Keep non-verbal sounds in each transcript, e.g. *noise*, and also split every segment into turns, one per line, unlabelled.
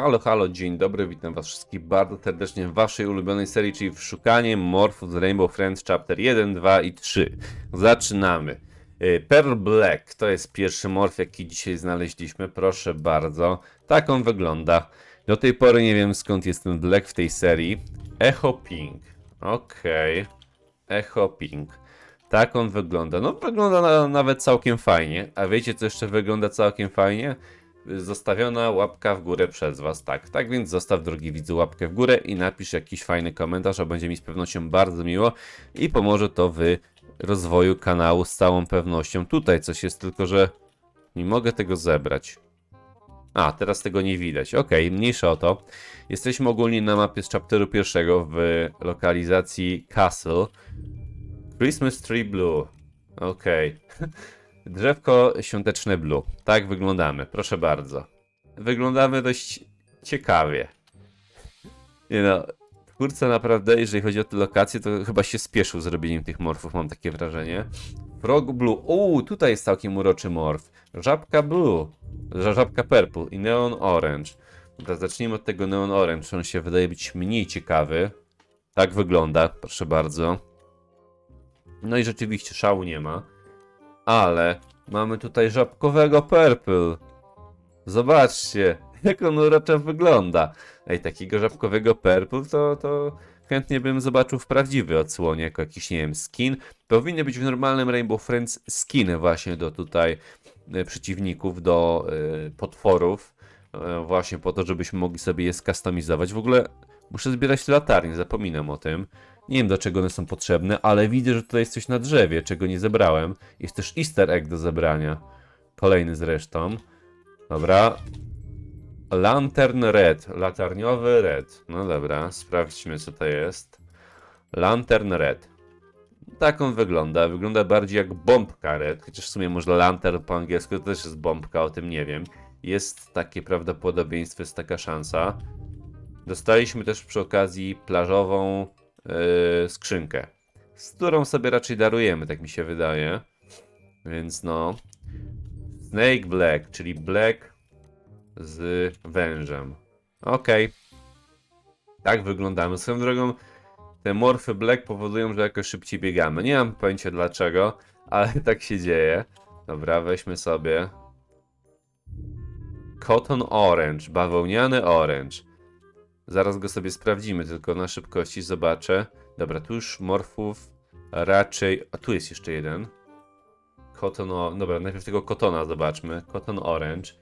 Halo, halo, dzień dobry, witam was wszystkich bardzo serdecznie w waszej ulubionej serii, czyli w szukanie morfów z Rainbow Friends Chapter 1, 2 i 3. Zaczynamy. Y, Pearl Black to jest pierwszy morf, jaki dzisiaj znaleźliśmy, proszę bardzo. Tak on wygląda. Do tej pory nie wiem skąd jest ten Black w tej serii. Echo Pink, okej. Echo Pink. Tak on wygląda. No wygląda na, nawet całkiem fajnie. A wiecie co jeszcze wygląda całkiem fajnie? Zostawiona łapka w górę przez was. Tak, tak więc zostaw drogi widzu łapkę w górę i napisz jakiś fajny komentarz, a będzie mi z pewnością bardzo miło i pomoże to w rozwoju kanału z całą pewnością. Tutaj coś jest tylko, że nie mogę tego zebrać. A, teraz tego nie widać. Okej, mniejsza o to. Jesteśmy ogólnie na mapie z chapteru pierwszego w lokalizacji Castle. Christmas Tree Blue. Okej. *laughs* Drzewko świąteczne blue. Tak wyglądamy, proszę bardzo. Wyglądamy dość ciekawie. Nie no, twórca naprawdę, jeżeli chodzi o te lokacje, to chyba się spieszył z robieniem tych morfów, mam takie wrażenie. Frog blue. Uuu, tutaj jest całkiem uroczy morf. Żabka blue. Ża- Żabka purple i neon orange. Dobra, zacznijmy od tego neon orange. On się wydaje być mniej ciekawy. Tak wygląda, proszę bardzo. No i rzeczywiście szału nie ma. Ale mamy tutaj żabkowego purple. Zobaczcie, *laughs* jak on uroczo wygląda. Ej, takiego żabkowego purple to, to chętnie bym zobaczył w prawdziwej odsłonie, jako jakiś, nie wiem, skin. Powinny być w normalnym Rainbow Friends skiny właśnie do tutaj e, przeciwników, do e, potworów. E, właśnie po to, żebyśmy mogli sobie je skustomizować. W ogóle muszę zbierać latarnie, zapominam o tym. Nie wiem do czego one są potrzebne, ale widzę, że tutaj jest coś na drzewie, czego nie zebrałem. Jest też easter egg do zebrania. Kolejny zresztą. Dobra. Lantern Red. Latarniowy Red. No dobra, sprawdźmy co to jest. Lantern Red. Tak on wygląda. Wygląda bardziej jak bombka Red. Chociaż w sumie może lantern po angielsku to też jest bombka, o tym nie wiem. Jest takie prawdopodobieństwo, jest taka szansa. Dostaliśmy też przy okazji plażową yy, skrzynkę, z którą sobie raczej darujemy, tak mi się wydaje. Więc no. Snake Black, czyli Black z wężem. Okej. Tak wyglądamy. Swoją drogą, te morfy Black powodują, że jakoś szybciej biegamy. Nie mam pojęcia dlaczego, ale *laughs* tak się dzieje. Dobra, weźmy sobie. Cotton Orange, bawełniany orange. Zaraz go sobie sprawdzimy, tylko na szybkości zobaczę. Dobra, tu już morfów raczej... A tu jest jeszcze jeden. Cotton... O... Dobra, najpierw tego kotona zobaczmy. Cotton Orange.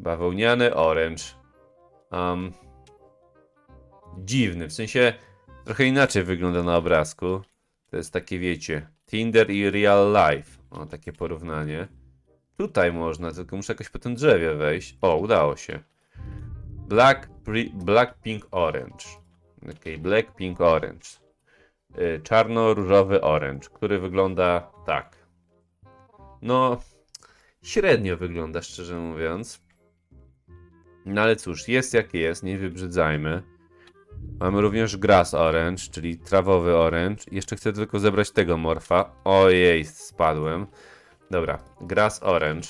Bawełniany Orange. Um, dziwny, w sensie trochę inaczej wygląda na obrazku. To jest takie, wiecie, Tinder i Real Life. O, takie porównanie. Tutaj można, tylko muszę jakoś po tym drzewie wejść. O, udało się. Black, black Pink Orange. Ok, Black Pink Orange. Y, Czarno-różowy orange, który wygląda tak. No, średnio wygląda, szczerze mówiąc. No ale cóż, jest jak jest, nie wybrzydzajmy. Mamy również grass orange, czyli trawowy orange. Jeszcze chcę tylko zebrać tego morfa. Ojej, spadłem. Dobra, grass orange.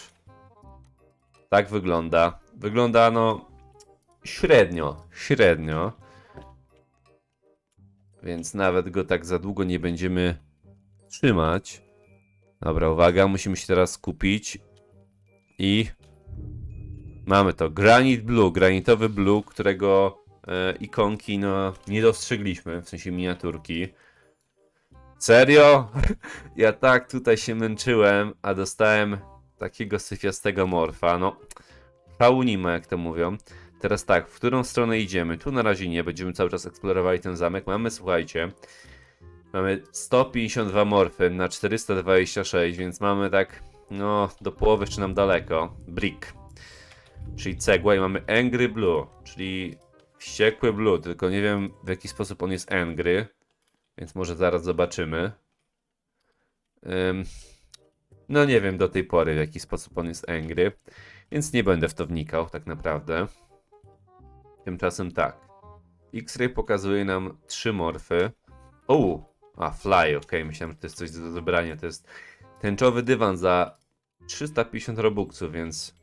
Tak wygląda. Wygląda no średnio, średnio. Więc nawet go tak za długo nie będziemy trzymać. Dobra, uwaga, musimy się teraz skupić. I mamy to. Granite Blue, granitowy blue, którego e, ikonki no nie dostrzegliśmy, w sensie miniaturki. Serio? *laughs* Ja tak tutaj się męczyłem, a dostałem takiego syfiastego morfa. No, szału nie ma, jak to mówią. Teraz tak, w którą stronę idziemy? Tu na razie nie, będziemy cały czas eksplorowali ten zamek. Mamy, słuchajcie, mamy 152 morfy na 426, więc mamy tak, no, do połowy jeszcze nam daleko. Brick, czyli cegła i mamy Angry Blue, czyli wściekły Blue, tylko nie wiem w jaki sposób on jest angry, więc może zaraz zobaczymy. Ym, no nie wiem do tej pory w jaki sposób on jest angry, więc nie będę w to wnikał tak naprawdę. Tymczasem tak. X-Ray pokazuje nam trzy morfy. O, a fly, ok, myślałem, że to jest coś do zebrania. To jest tęczowy dywan za 350 robuxów, więc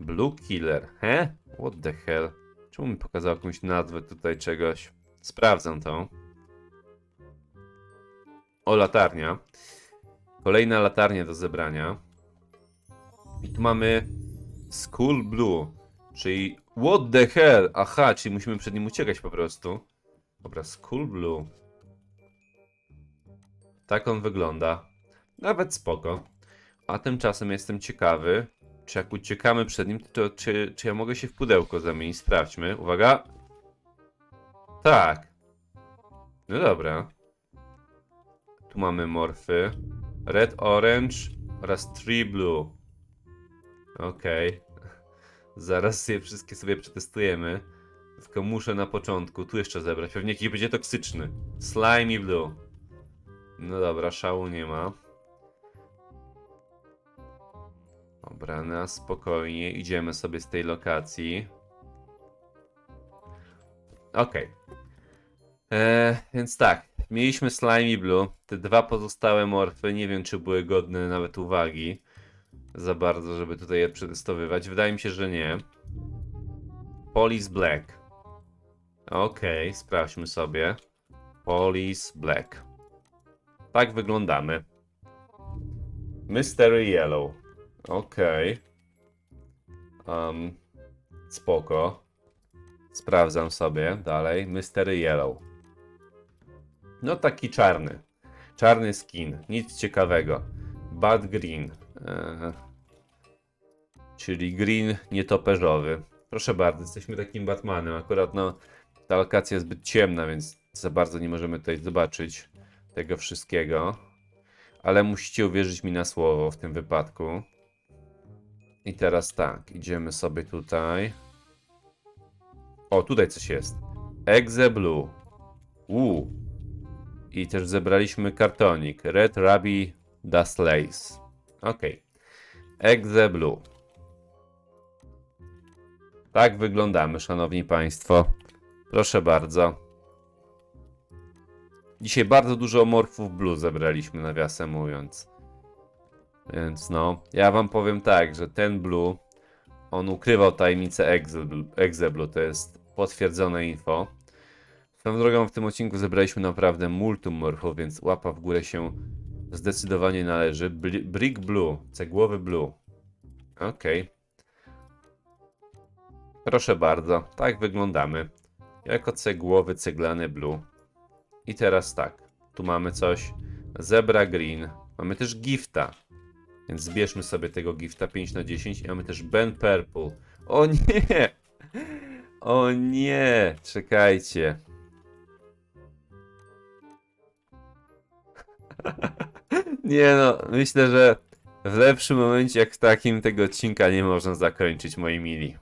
Blue Killer. He? What the hell? Czemu mi pokazał jakąś nazwę tutaj czegoś? Sprawdzę to. O, latarnia. Kolejna latarnia do zebrania. I tu mamy School Blue, czyli what the hell? Aha, czyli musimy przed nim uciekać po prostu. Dobra, School Blue. Tak on wygląda. Nawet spoko. A tymczasem jestem ciekawy, czy jak uciekamy przed nim, to czy, czy ja mogę się w pudełko zamienić? Sprawdźmy. Uwaga. Tak. No dobra. Tu mamy morfy. Red, orange oraz tree blue. Okej. Zaraz je wszystkie sobie przetestujemy. Tylko muszę na początku tu jeszcze zebrać. Pewnie jakiś będzie toksyczny. Slimy blue. No dobra, szału nie ma. Dobra, na spokojnie idziemy sobie z tej lokacji. Okej. Eee, Więc tak, mieliśmy Slimy Blue. Te dwa pozostałe morfy, nie wiem czy były godne nawet uwagi za bardzo, żeby tutaj je przetestowywać. Wydaje mi się, że nie. Police Black. Okej, sprawdźmy sobie. Police Black. Tak wyglądamy. Mystery Yellow. Okej. Um, spoko. Sprawdzam sobie dalej. Mystery Yellow. No taki czarny. Czarny skin. Nic ciekawego. Bad Green. Czyli green nietoperzowy. Proszę bardzo, jesteśmy takim Batmanem. Akurat no, ta lokacja jest zbyt ciemna, więc za bardzo nie możemy tutaj zobaczyć tego wszystkiego. Ale musicie uwierzyć mi na słowo w tym wypadku. I teraz tak, idziemy sobie tutaj. O, tutaj coś jest. Exe Blue. Uuu. I też zebraliśmy kartonik. Red Rabbi Dust Lace. Ok. Exe Blue. Tak wyglądamy, szanowni państwo. Proszę bardzo. Dzisiaj bardzo dużo morfów blue zebraliśmy, nawiasem mówiąc. Więc no, ja wam powiem tak, że ten blue, on ukrywał tajemnicę Exe Blue, Exe Blue to jest potwierdzone info. Swoją drogą w tym odcinku zebraliśmy naprawdę multum morfów, więc łapa w górę się zdecydowanie należy. Brick Blue, cegłowy blue. Okej. Proszę bardzo, tak wyglądamy. Jako cegłowy, ceglany blue. I teraz tak, tu mamy coś. Zebra Green. Mamy też gifta. Więc zbierzmy sobie tego gifta 5 na 10 i mamy też Ben Purple. O nie! O nie! Czekajcie. *laughs* Nie no, myślę, że w lepszym momencie jak w takim tego odcinka nie można zakończyć, moi mili.